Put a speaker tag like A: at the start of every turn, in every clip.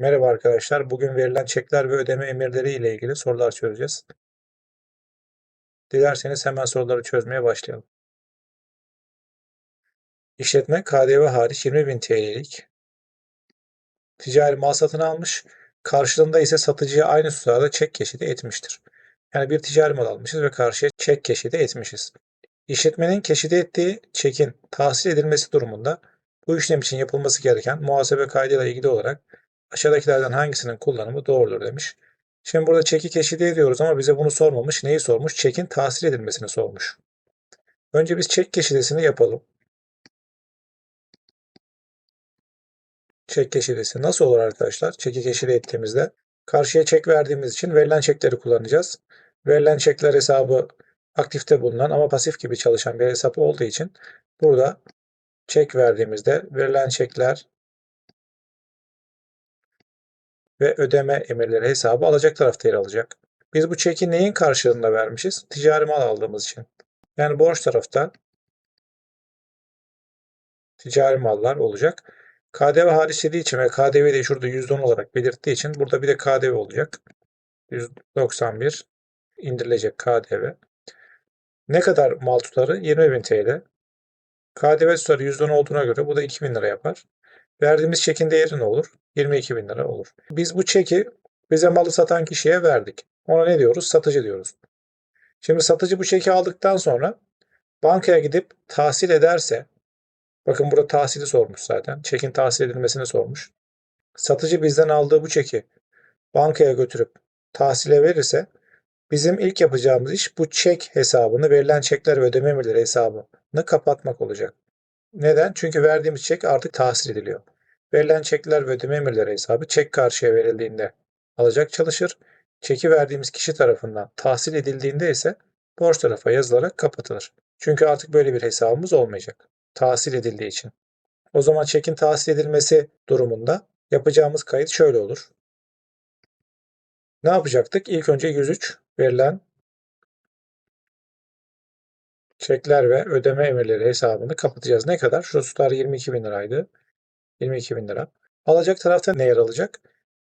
A: Merhaba arkadaşlar. Bugün verilen çekler ve ödeme emirleri ile ilgili sorular çözeceğiz. Dilerseniz hemen soruları çözmeye başlayalım. İşletme KDV hariç 20.000 TL'lik ticari mal satın almış. Karşılığında ise satıcıya aynı tutarda çek keşidi etmiştir. Yani bir ticari mal almışız ve karşıya çek keşidi etmişiz. İşletmenin keşidi ettiği çekin tahsil edilmesi durumunda bu işlem için yapılması gereken muhasebe kaydıyla ilgili olarak aşağıdakilerden hangisinin kullanımı doğrudur demiş. Şimdi burada çeki keşidi ediyoruz ama bize bunu sormamış. Neyi sormuş? Çekin tahsil edilmesini sormuş. Önce biz çek keşidesini yapalım. Çek keşidesi nasıl olur arkadaşlar? Çeki keşide ettiğimizde karşıya çek verdiğimiz için verilen çekleri kullanacağız. Verilen çekler hesabı aktifte bulunan ama pasif gibi çalışan bir hesap olduğu için burada çek verdiğimizde verilen çekler ve ödeme emirleri hesabı alacak tarafta yer alacak. Biz bu çeki neyin karşılığında vermişiz? Ticari mal aldığımız için. Yani borç tarafta ticari mallar olacak. KDV hariç dediği için ve KDV de şurada %10 olarak belirttiği için burada bir de KDV olacak. 191 indirilecek KDV. Ne kadar mal tutarı? 20.000 TL. KDV tutarı %10 olduğuna göre bu da 2.000 lira yapar. Verdiğimiz çekin değeri ne olur? 22.000 lira olur. Biz bu çeki bize malı satan kişiye verdik. Ona ne diyoruz? Satıcı diyoruz. Şimdi satıcı bu çeki aldıktan sonra bankaya gidip tahsil ederse bakın burada tahsili sormuş zaten. Çekin tahsil edilmesini sormuş. Satıcı bizden aldığı bu çeki bankaya götürüp tahsile verirse bizim ilk yapacağımız iş bu çek hesabını, verilen çekler ve ödeme emirleri hesabını kapatmak olacak. Neden? Çünkü verdiğimiz çek artık tahsil ediliyor. Verilen çekler ve ödeme emirleri hesabı çek karşıya verildiğinde alacak çalışır. Çeki verdiğimiz kişi tarafından tahsil edildiğinde ise borç tarafa yazılarak kapatılır. Çünkü artık böyle bir hesabımız olmayacak. Tahsil edildiği için. O zaman çekin tahsil edilmesi durumunda yapacağımız kayıt şöyle olur. Ne yapacaktık? İlk önce 103 verilen çekler ve ödeme emirleri hesabını kapatacağız. Ne kadar? Şu tutar 22 bin liraydı. 22 bin lira. Alacak tarafta ne yer alacak?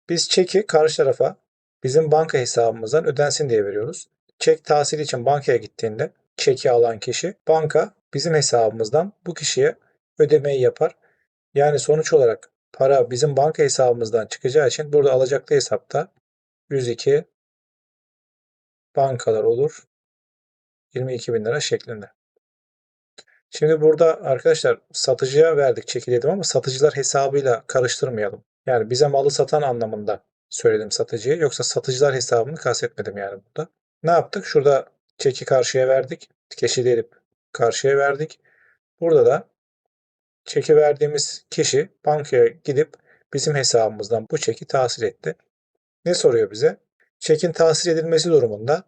A: Biz çeki karşı tarafa bizim banka hesabımızdan ödensin diye veriyoruz. Çek tahsili için bankaya gittiğinde çeki alan kişi banka bizim hesabımızdan bu kişiye ödemeyi yapar. Yani sonuç olarak para bizim banka hesabımızdan çıkacağı için burada alacaklı hesapta 102 bankalar olur. 22 bin lira şeklinde. Şimdi burada arkadaşlar satıcıya verdik çeki dedim ama satıcılar hesabıyla karıştırmayalım. Yani bize malı satan anlamında söyledim satıcıya. Yoksa satıcılar hesabını kastetmedim yani burada. Ne yaptık? Şurada çeki karşıya verdik. Keşi edip karşıya verdik. Burada da çeki verdiğimiz kişi bankaya gidip bizim hesabımızdan bu çeki tahsil etti. Ne soruyor bize? Çekin tahsil edilmesi durumunda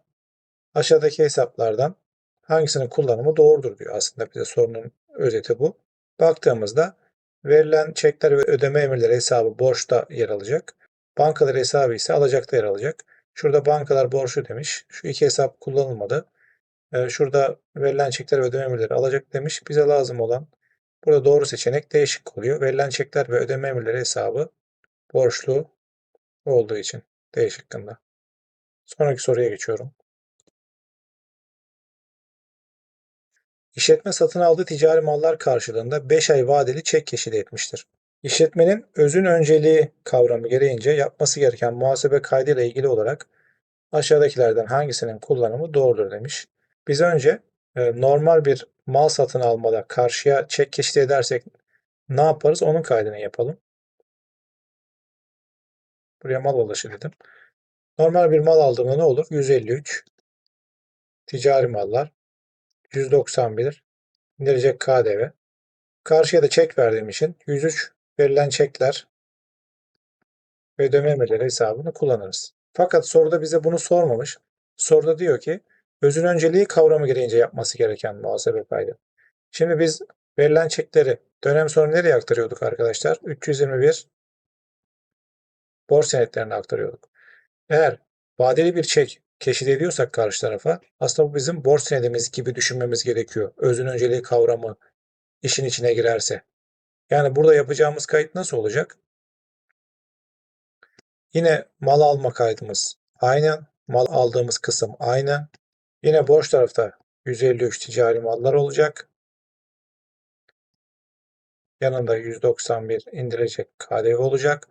A: aşağıdaki hesaplardan hangisinin kullanımı doğrudur diyor aslında bize sorunun özeti bu. Baktığımızda verilen çekler ve ödeme emirleri hesabı borçta yer alacak. Bankalar hesabı ise alacakta yer alacak. Şurada bankalar borçlu demiş. Şu iki hesap kullanılmadı. Ee, şurada verilen çekler ve ödeme emirleri alacak demiş. Bize lazım olan burada doğru seçenek değişik oluyor. Verilen çekler ve ödeme emirleri hesabı borçlu olduğu için D şıkkında. Sonraki soruya geçiyorum. İşletme satın aldığı ticari mallar karşılığında 5 ay vadeli çek keşidi etmiştir. İşletmenin özün önceliği kavramı gereğince yapması gereken muhasebe kaydıyla ilgili olarak aşağıdakilerden hangisinin kullanımı doğrudur demiş. Biz önce e, normal bir mal satın almada karşıya çek keşidi edersek ne yaparız? Onun kaydını yapalım. Buraya mal alışı dedim. Normal bir mal aldığımda ne olur? 153 ticari mallar 191 indirilecek KDV. Karşıya da çek verdiğim için 103 verilen çekler ve ödeme emirleri hesabını kullanırız. Fakat soruda bize bunu sormamış. Soruda diyor ki özün önceliği kavramı gereğince yapması gereken muhasebe kaydı. Şimdi biz verilen çekleri dönem sonu nereye aktarıyorduk arkadaşlar? 321 borç senetlerine aktarıyorduk. Eğer vadeli bir çek keşit ediyorsak karşı tarafa aslında bu bizim borç senedimiz gibi düşünmemiz gerekiyor. Özün önceliği kavramı işin içine girerse. Yani burada yapacağımız kayıt nasıl olacak? Yine mal alma kaydımız aynı. Mal aldığımız kısım aynı. Yine borç tarafta 153 ticari mallar olacak. Yanında 191 indirecek KDV olacak.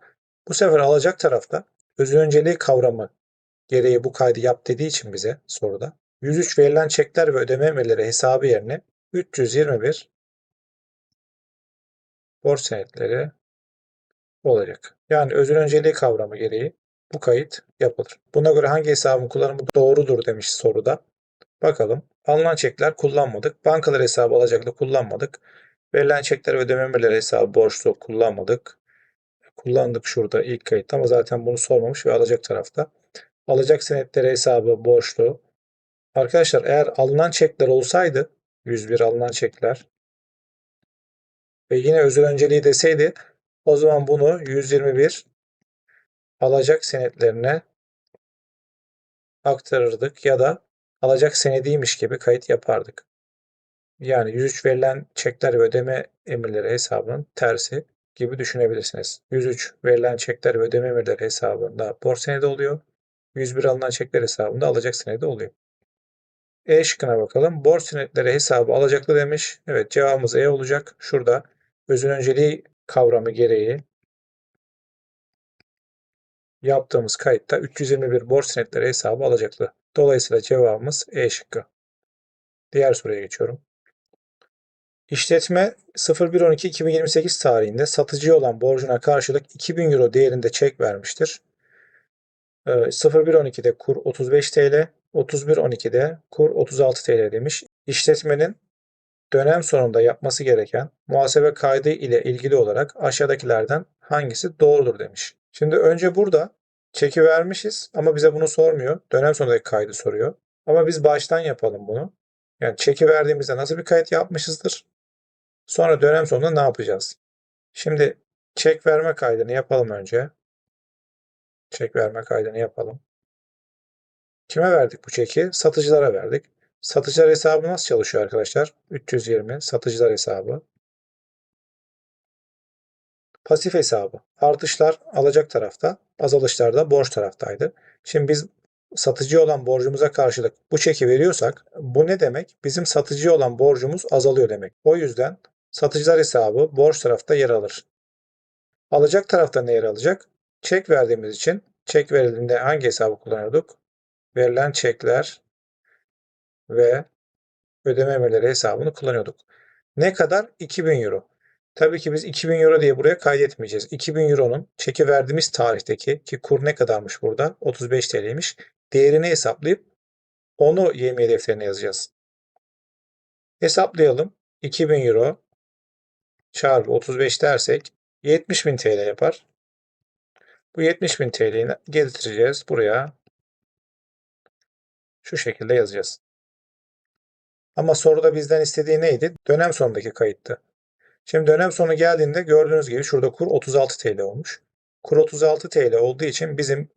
A: Bu sefer alacak tarafta özü önceliği kavramı gereği bu kaydı yap dediği için bize soruda 103 verilen çekler ve ödeme emirleri hesabı yerine 321 borç senetleri olacak. Yani özün önceliği kavramı gereği bu kayıt yapılır. Buna göre hangi hesabın kullanımı doğrudur demiş soruda. Bakalım. Alınan çekler kullanmadık. Bankalar hesabı alacaklı kullanmadık. Verilen çekler ve ödeme emirleri hesabı borçlu kullanmadık. Kullandık şurada ilk kayıt ama zaten bunu sormamış ve alacak tarafta. Alacak senetleri hesabı borçlu. Arkadaşlar eğer alınan çekler olsaydı 101 alınan çekler ve yine özel önceliği deseydi o zaman bunu 121 alacak senetlerine aktarırdık ya da alacak senediymiş gibi kayıt yapardık. Yani 103 verilen çekler ve ödeme emirleri hesabının tersi gibi düşünebilirsiniz. 103 verilen çekler ve ödeme emirleri hesabında borç senedi oluyor. 101 alınan çekler hesabında alacak senedi oluyor. E şıkkına bakalım. Borç senetleri hesabı alacaklı demiş. Evet cevabımız E olacak. Şurada özün önceliği kavramı gereği yaptığımız kayıtta 321 borç senetleri hesabı alacaklı. Dolayısıyla cevabımız E şıkkı. Diğer soruya geçiyorum. İşletme 01.12.2028 tarihinde satıcıya olan borcuna karşılık 2000 euro değerinde çek vermiştir. 01.12'de Ee, kur 35 TL, 31.12'de kur 36 TL demiş. İşletmenin dönem sonunda yapması gereken muhasebe kaydı ile ilgili olarak aşağıdakilerden hangisi doğrudur demiş. Şimdi önce burada çeki vermişiz ama bize bunu sormuyor. Dönem sonundaki kaydı soruyor. Ama biz baştan yapalım bunu. Yani çeki verdiğimizde nasıl bir kayıt yapmışızdır? Sonra dönem sonunda ne yapacağız? Şimdi çek verme kaydını yapalım önce. Çek verme kaydını yapalım. Kime verdik bu çeki? Satıcılara verdik. Satıcılar hesabı nasıl çalışıyor arkadaşlar? 320 satıcılar hesabı. Pasif hesabı. Artışlar alacak tarafta, azalışlar da borç taraftaydı. Şimdi biz satıcıya olan borcumuza karşılık bu çeki veriyorsak bu ne demek? Bizim satıcıya olan borcumuz azalıyor demek. O yüzden satıcılar hesabı borç tarafta yer alır. Alacak tarafta ne yer alacak? Çek verdiğimiz için çek verildiğinde hangi hesabı kullanıyorduk? Verilen çekler ve ödeme emirleri hesabını kullanıyorduk. Ne kadar? 2000 euro. Tabii ki biz 2000 euro diye buraya kaydetmeyeceğiz. 2000 euronun çeki verdiğimiz tarihteki ki kur ne kadarmış burada? 35 TL'ymiş. Değerini hesaplayıp onu yemeği defterine yazacağız. Hesaplayalım. 2000 euro çarpı 35 dersek 70.000 TL yapar. Bu 70.000 TL'yi getireceğiz buraya. Şu şekilde yazacağız. Ama soruda bizden istediği neydi? Dönem sonundaki kayıttı. Şimdi dönem sonu geldiğinde gördüğünüz gibi şurada kur 36 TL olmuş. Kur 36 TL olduğu için bizim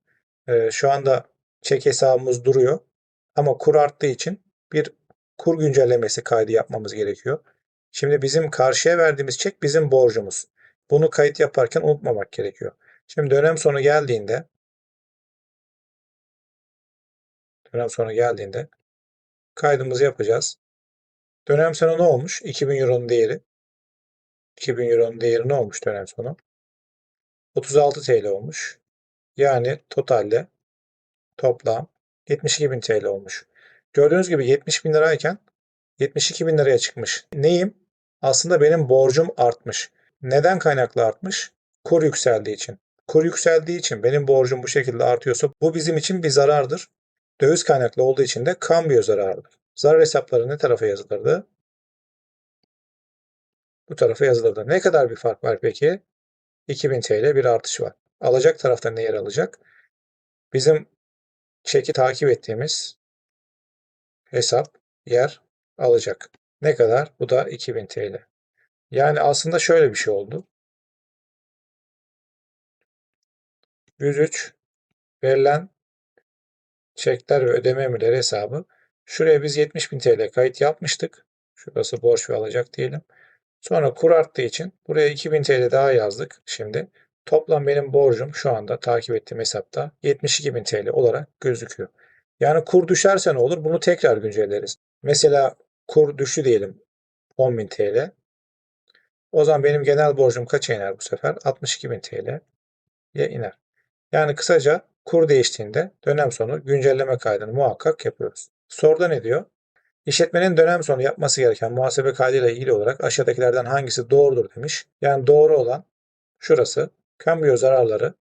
A: e, şu anda çek hesabımız duruyor. Ama kur arttığı için bir kur güncellemesi kaydı yapmamız gerekiyor. Şimdi bizim karşıya verdiğimiz çek bizim borcumuz. Bunu kayıt yaparken unutmamak gerekiyor. Şimdi dönem sonu geldiğinde dönem sonu geldiğinde kaydımızı yapacağız. Dönem sonu ne olmuş? 2000 Euro'nun değeri. 2000 Euro'nun değeri ne olmuş dönem sonu? 36 TL olmuş. Yani totalde toplam 72.000 TL olmuş. Gördüğünüz gibi 70 bin lirayken 72 bin liraya çıkmış. Neyim? Aslında benim borcum artmış. Neden kaynaklı artmış? Kur yükseldiği için. Kur yükseldiği için benim borcum bu şekilde artıyorsa bu bizim için bir zarardır. Döviz kaynaklı olduğu için de kambiyo zararıdır. Zarar hesapları ne tarafa yazılırdı? Bu tarafa yazılırdı. Ne kadar bir fark var peki? 2000 TL bir artış var. Alacak tarafta ne yer alacak? Bizim çeki takip ettiğimiz hesap yer alacak. Ne kadar? Bu da 2000 TL. Yani aslında şöyle bir şey oldu. 103 verilen çekler ve ödeme emirleri hesabı. Şuraya biz 70.000 TL kayıt yapmıştık. Şurası borç ve alacak diyelim. Sonra kur arttığı için buraya 2000 TL daha yazdık şimdi. Toplam benim borcum şu anda takip ettiğim hesapta 72.000 TL olarak gözüküyor. Yani kur düşerse ne olur? Bunu tekrar güncelleriz. Mesela kur düştü diyelim 10.000 TL. O zaman benim genel borcum kaça iner bu sefer? 62.000 TL'ye iner. Yani kısaca kur değiştiğinde dönem sonu güncelleme kaydını muhakkak yapıyoruz. Soruda ne diyor? İşletmenin dönem sonu yapması gereken muhasebe kaydıyla ilgili olarak aşağıdakilerden hangisi doğrudur demiş. Yani doğru olan şurası. Kambiyo zararları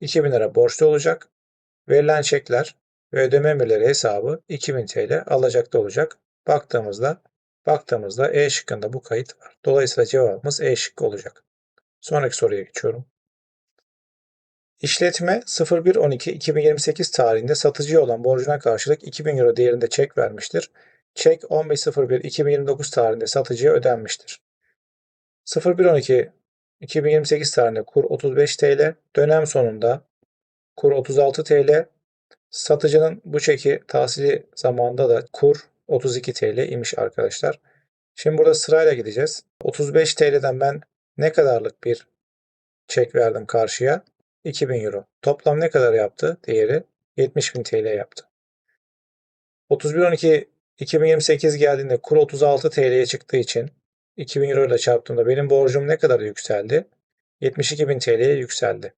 A: 2000 lira borçlu olacak. Verilen çekler ve ödeme emirleri hesabı 2000 TL alacakta olacak. Baktığımızda baktığımızda E şıkkında bu kayıt var. Dolayısıyla cevabımız E şıkkı olacak. Sonraki soruya geçiyorum. İşletme 01.12.2028 tarihinde satıcıya olan borcuna karşılık 2000 euro değerinde çek vermiştir. Çek 15.01.2029 tarihinde satıcıya ödenmiştir. 01.12.2028 tarihinde kur 35 TL, dönem sonunda kur 36 TL, satıcının bu çeki tahsili zamanında da kur 32 TL imiş arkadaşlar. Şimdi burada sırayla gideceğiz. 35 TL'den ben ne kadarlık bir çek verdim karşıya? 2000 euro. Toplam ne kadar yaptı değeri? 70.000 TL yaptı. 31.12 2028 geldiğinde kur 36 TL'ye çıktığı için 2000 euro ile çarptığımda benim borcum ne kadar yükseldi? 72.000 TL'ye yükseldi.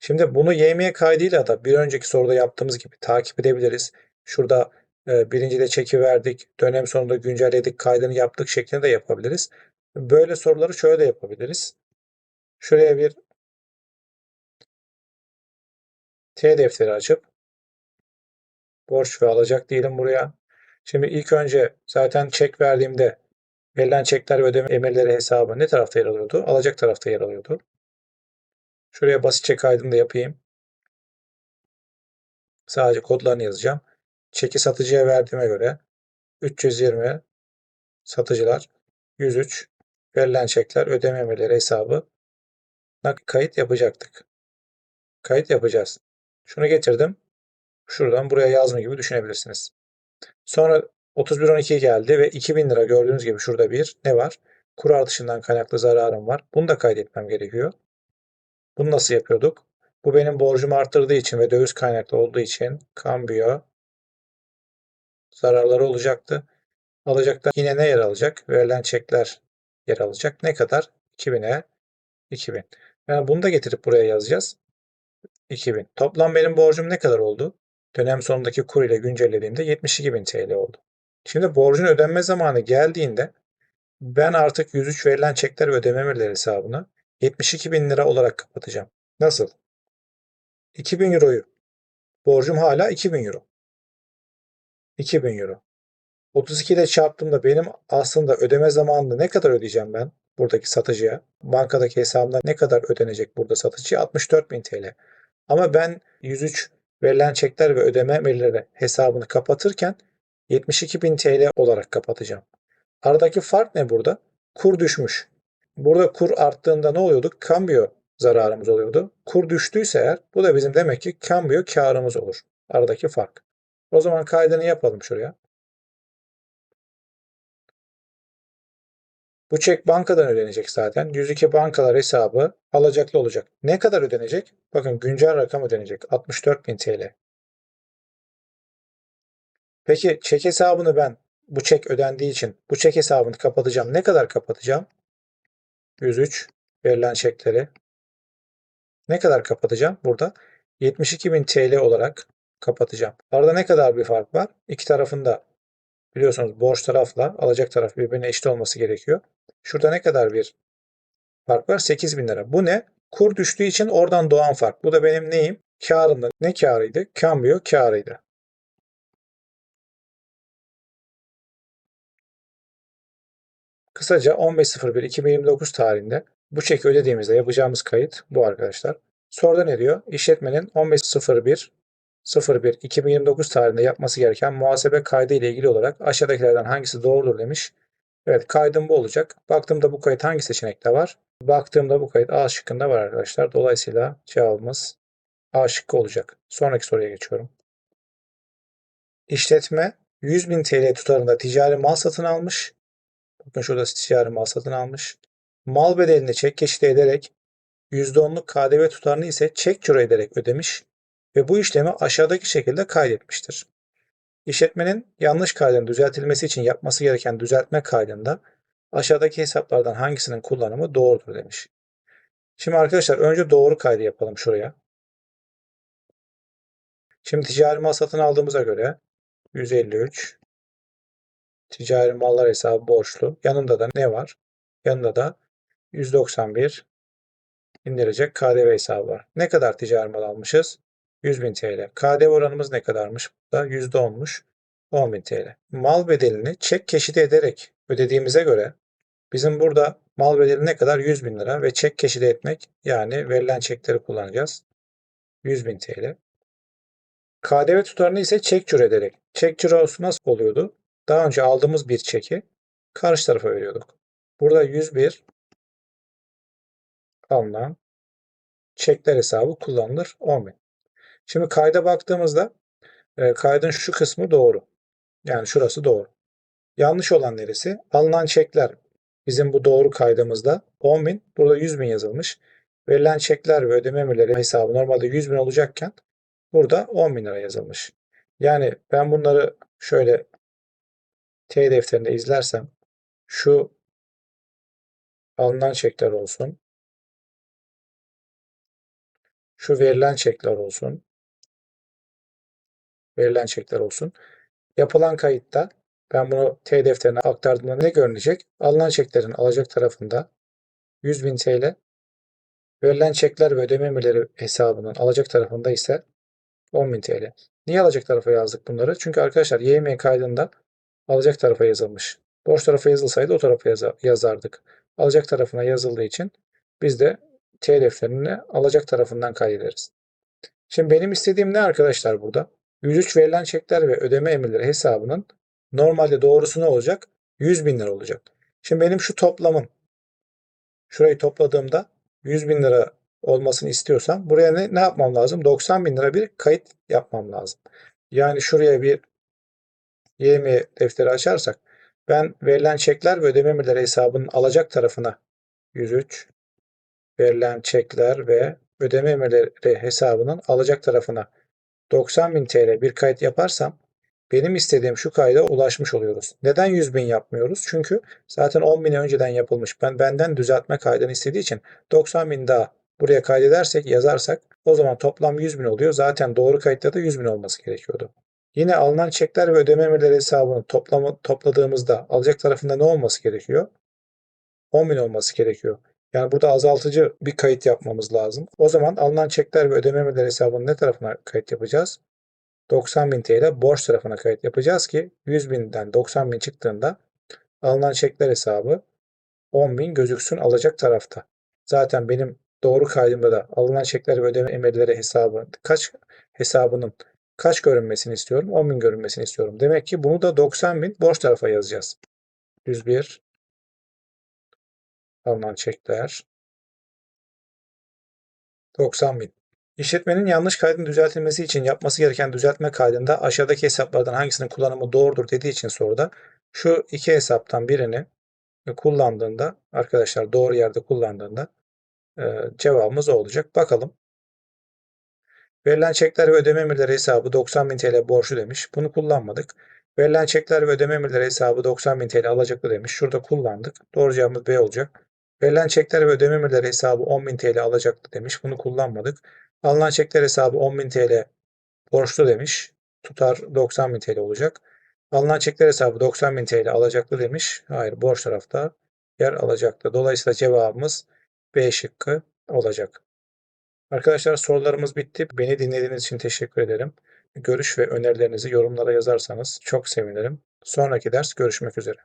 A: Şimdi bunu YMY kaydıyla da bir önceki soruda yaptığımız gibi takip edebiliriz. Şurada e, birincide çeki verdik, dönem sonunda güncelledik, kaydını yaptık şeklinde de yapabiliriz. Böyle soruları şöyle de yapabiliriz. Şuraya bir T defteri açıp borç ve alacak diyelim buraya. Şimdi ilk önce zaten çek verdiğimde verilen çekler ve ödeme emirleri hesabı ne tarafta yer alıyordu? Alacak tarafta yer alıyordu. Şuraya basitçe kaydını da yapayım. Sadece kodlarını yazacağım. Çeki satıcıya verdiğime göre 320 satıcılar 103 verilen çekler ödeme emirleri hesabı kayıt yapacaktık. Kayıt yapacağız. Şunu getirdim. Şuradan buraya yazma gibi düşünebilirsiniz. Sonra 31.12 geldi ve 2000 lira gördüğünüz gibi şurada bir ne var? Kur artışından kaynaklı zararım var. Bunu da kaydetmem gerekiyor. Bunu nasıl yapıyorduk? Bu benim borcumu arttırdığı için ve döviz kaynaklı olduğu için kambiyo zararları olacaktı. Alacakta yine ne yer alacak? Verilen çekler yer alacak. Ne kadar? 2000'e 2000. Yani bunu da getirip buraya yazacağız. 2000. Toplam benim borcum ne kadar oldu? Dönem sonundaki kur ile güncellediğimde 72.000 TL oldu. Şimdi borcun ödenme zamanı geldiğinde ben artık 103 verilen çekler ve ödeme emirleri hesabını 72.000 lira olarak kapatacağım. Nasıl? 2000 euroyu. Borcum hala 2000 euro. 2000 euro. 32 ile çarptığımda benim aslında ödeme zamanında ne kadar ödeyeceğim ben buradaki satıcıya? Bankadaki hesabımda ne kadar ödenecek burada satıcıya? 64.000 TL. Ama ben 103 verilen çekler ve ödeme emirleri hesabını kapatırken 72.000 TL olarak kapatacağım. Aradaki fark ne burada? Kur düşmüş. Burada kur arttığında ne oluyordu? Kambiyo zararımız oluyordu. Kur düştüyse eğer bu da bizim demek ki kambiyo karımız olur. Aradaki fark. O zaman kaydını yapalım şuraya. Bu çek bankadan ödenecek zaten. 102 bankalar hesabı alacaklı olacak. Ne kadar ödenecek? Bakın güncel rakam ödenecek. 64.000 TL. Peki çek hesabını ben bu çek ödendiği için bu çek hesabını kapatacağım. Ne kadar kapatacağım? 103 verilen çekleri. Ne kadar kapatacağım? Burada 72.000 TL olarak kapatacağım. Arada ne kadar bir fark var? İki tarafında biliyorsunuz borç tarafla alacak taraf birbirine eşit olması gerekiyor. Şurada ne kadar bir fark var? 8 bin lira. Bu ne? Kur düştüğü için oradan doğan fark. Bu da benim neyim? Karımda. Ne karıydı? Kambiyo karıydı. Kısaca 15.01.2029 tarihinde bu çeki ödediğimizde yapacağımız kayıt bu arkadaşlar. Soruda ne diyor? İşletmenin 15.01 01 2029 tarihinde yapması gereken muhasebe kaydı ile ilgili olarak aşağıdakilerden hangisi doğrudur demiş. Evet kaydım bu olacak. Baktığımda bu kayıt hangi seçenekte var? Baktığımda bu kayıt A şıkkında var arkadaşlar. Dolayısıyla cevabımız A şıkkı olacak. Sonraki soruya geçiyorum. İşletme 100.000 TL tutarında ticari mal satın almış. Bakın şurada ticari mal satın almış. Mal bedelini çek geçit ederek %10'luk KDV tutarını ise çek ciro ederek ödemiş ve bu işlemi aşağıdaki şekilde kaydetmiştir. İşletmenin yanlış kaydının düzeltilmesi için yapması gereken düzeltme kaydında aşağıdaki hesaplardan hangisinin kullanımı doğrudur demiş. Şimdi arkadaşlar önce doğru kaydı yapalım şuraya. Şimdi ticari mal satın aldığımıza göre 153 ticari mallar hesabı borçlu. Yanında da ne var? Yanında da 191 indirecek KDV hesabı var. Ne kadar ticari mal almışız? 100.000 TL. KDV oranımız ne kadarmış? Burada %10'muş. 10.000 TL. Mal bedelini çek keşidi ederek ödediğimize göre bizim burada mal bedeli ne kadar? 100.000 lira ve çek keşidi etmek yani verilen çekleri kullanacağız. 100.000 TL. KDV tutarını ise çek ciro ederek. Çek cirosu nasıl oluyordu? Daha önce aldığımız bir çeki karşı tarafa veriyorduk. Burada 101 alınan çekler hesabı kullanılır 10.000. Şimdi kayda baktığımızda e, kaydın şu kısmı doğru. Yani şurası doğru. Yanlış olan neresi? Alınan çekler bizim bu doğru kaydımızda 10.000 burada 100.000 yazılmış. Verilen çekler ve ödeme emirleri hesabı normalde 100.000 olacakken burada 10.000 lira yazılmış. Yani ben bunları şöyle T defterinde izlersem şu alınan çekler olsun. Şu verilen çekler olsun. Verilen çekler olsun. Yapılan kayıtta ben bunu T defterine aktardığımda ne görünecek? Alınan çeklerin alacak tarafında 100.000 TL, verilen çekler ve ödeme emirleri hesabının alacak tarafında ise 10.000 TL. Niye alacak tarafa yazdık bunları? Çünkü arkadaşlar YM kaydında alacak tarafa yazılmış. Borç tarafa yazılsaydı o tarafa yazardık. Alacak tarafına yazıldığı için biz de T defterini alacak tarafından kaydederiz. Şimdi benim istediğim ne arkadaşlar burada? 103 verilen çekler ve ödeme emirleri hesabının normalde doğrusu ne olacak? 100 bin lira olacak. Şimdi benim şu toplamın şurayı topladığımda 100 bin lira olmasını istiyorsam buraya ne, ne yapmam lazım? 90 bin lira bir kayıt yapmam lazım. Yani şuraya bir YM defteri açarsak ben verilen çekler ve ödeme emirleri hesabının alacak tarafına 103 verilen çekler ve ödeme emirleri hesabının alacak tarafına 90.000 TL bir kayıt yaparsam benim istediğim şu kayda ulaşmış oluyoruz. Neden 100.000 yapmıyoruz? Çünkü zaten 10.000 önceden yapılmış. Ben benden düzeltme kaydını istediği için 90.000 daha buraya kaydedersek, yazarsak o zaman toplam 100.000 oluyor. Zaten doğru kayıtta da 100.000 olması gerekiyordu. Yine alınan çekler ve ödeme emirleri hesabını toplamı, topladığımızda alacak tarafında ne olması gerekiyor? 10.000 olması gerekiyor. Yani burada azaltıcı bir kayıt yapmamız lazım. O zaman alınan çekler ve ödeme emirleri hesabının ne tarafına kayıt yapacağız? 90.000 TL borç tarafına kayıt yapacağız ki 100.000'den 90.000 çıktığında alınan çekler hesabı 10.000 gözüksün alacak tarafta. Zaten benim doğru kaydımda da alınan çekler ve ödeme emirleri hesabı kaç hesabının kaç görünmesini istiyorum? 10.000 görünmesini istiyorum. Demek ki bunu da 90.000 borç tarafa yazacağız. 101 alınan çekler 90.000. İşletmenin yanlış kaydın düzeltilmesi için yapması gereken düzeltme kaydında aşağıdaki hesaplardan hangisinin kullanımı doğrudur dediği için soruda şu iki hesaptan birini kullandığında arkadaşlar doğru yerde kullandığında e, cevabımız o olacak. Bakalım. Verilen çekler ve ödeme emirleri hesabı 90.000 TL borçlu demiş. Bunu kullanmadık. Verilen çekler ve ödeme emirleri hesabı 90.000 TL alacaklı demiş. Şurada kullandık. Doğru cevabımız B olacak. Verilen çekler ve ödeme emirleri hesabı 10.000 TL alacaklı demiş. Bunu kullanmadık. Alınan çekler hesabı 10.000 TL borçlu demiş. Tutar 90.000 TL olacak. Alınan çekler hesabı 90.000 TL alacaklı demiş. Hayır borç tarafta yer alacaklı. Dolayısıyla cevabımız B şıkkı olacak. Arkadaşlar sorularımız bitti. Beni dinlediğiniz için teşekkür ederim. Görüş ve önerilerinizi yorumlara yazarsanız çok sevinirim. Sonraki ders görüşmek üzere.